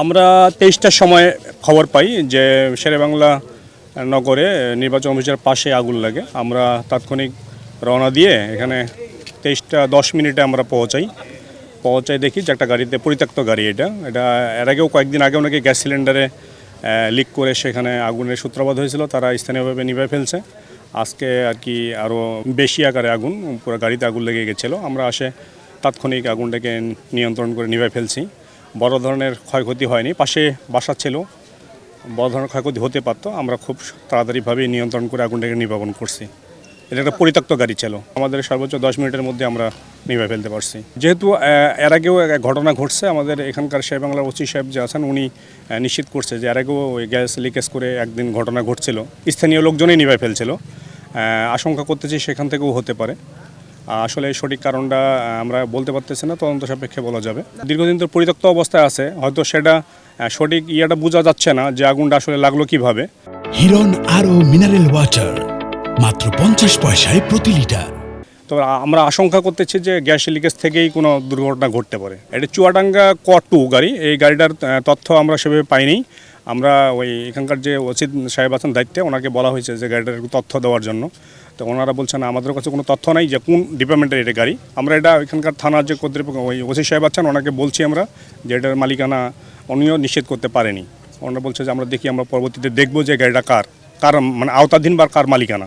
আমরা তেইশটার সময় খবর পাই যে শেরেবাংলা নগরে নির্বাচন অফিসের পাশে আগুন লাগে। আমরা তাৎক্ষণিক রওনা দিয়ে এখানে তেইশটা দশ মিনিটে আমরা পৌঁছাই। পৌঁছাই দেখি যে একটা গাড়িতে পরিত্যক্ত গাড়ি এটা। এটা এর আগেও কয়েকদিন আগেও নাকি গ্যাস সিলিন্ডারে লিক করে সেখানে আগুনের সূত্রপাত হয়েছিল। তারা স্থানীয়ভাবে নিভে ফেলছে। আজকে আর কি আরও বেশি আকারে আগুন, পুরো গাড়িতে আগুন লেগে গেছিল। আমরা আসে তাৎক্ষণিক আগুনটাকে নিয়ন্ত্রণ করে নিভে ফেলছি। বড় ধরনের ক্ষয়ক্ষতি হয়নি। পাশে বাসা ছিল, বড় ধরনের ক্ষয়ক্ষতি হতে পারতো। আমরা খুব তাড়াতাড়িভাবে নিয়ন্ত্রণ করে আগুনটাকে নির্বাপন করছি। এটা একটা পরিত্যক্ত গাড়ি ছিল। আমাদের সর্বোচ্চ দশ মিনিটের মধ্যে আমরা নিভে ফেলতে পারছি। যেহেতু এর আগেও ঘটনা ঘটছে। আমাদের এখানকার শেখ বাংলার ওসি সাহেব যে আছেন, উনি নিশ্চিত করছে যে এর আগেও ওই গ্যাস লিকেজ করে একদিন ঘটনা ঘটছিল। স্থানীয় লোকজনই নিভে ফেলছিল। আশঙ্কা করতেছি সেখান থেকেও হতে পারে। আসলে সঠিক কারণটা আমরা বলতে পারতেছি না, তদন্ত সাপেক্ষে বলা যাবে। দীর্ঘদিন তো পরিত্যক্ত অবস্থায় আছে, হয়তো সেটা সঠিক ইয়েটা বোঝা যাচ্ছে না যে আগুনটা আসলে লাগল কীভাবে। হিরন আরও মিনারেল ওয়াটার, মাত্র পঞ্চাশ পয়সায় প্রতি লিটার। তো আমরা আশঙ্কা করতেছি যে গ্যাস লিকেজ থেকেই কোনো দুর্ঘটনা ঘটতে পারে। এটা চুয়াডাঙ্গা ক টু গাড়ি। এই গাড়িটার তথ্য আমরা সেভাবে পাইনি। আমরা ওই এখানকার যে ওসিদ সাহেব আছেন দায়িত্বে, ওনাকে বলা হয়েছে যে গাড়িটার তথ্য দেওয়ার জন্য। তো ওনারা বলছেন, আমাদের কাছে কোনো তথ্য নাই যে কোন ডিপার্টমেন্টের এটা গাড়ি। আমরা এটা এখানকার থানার যে কর্তৃপক্ষ, ওই ওসি সাহেব আছেন, ওনাকে বলছি আমরা যে এটার মালিকানা উনিও নিষেধ করতে পারেনি। ওনারা বলছে যে আমরা দেখি, আমরা পরবর্তীতে দেখব যে গাড়িটা কার কার মানে আওতাধীন বা কার মালিকানা।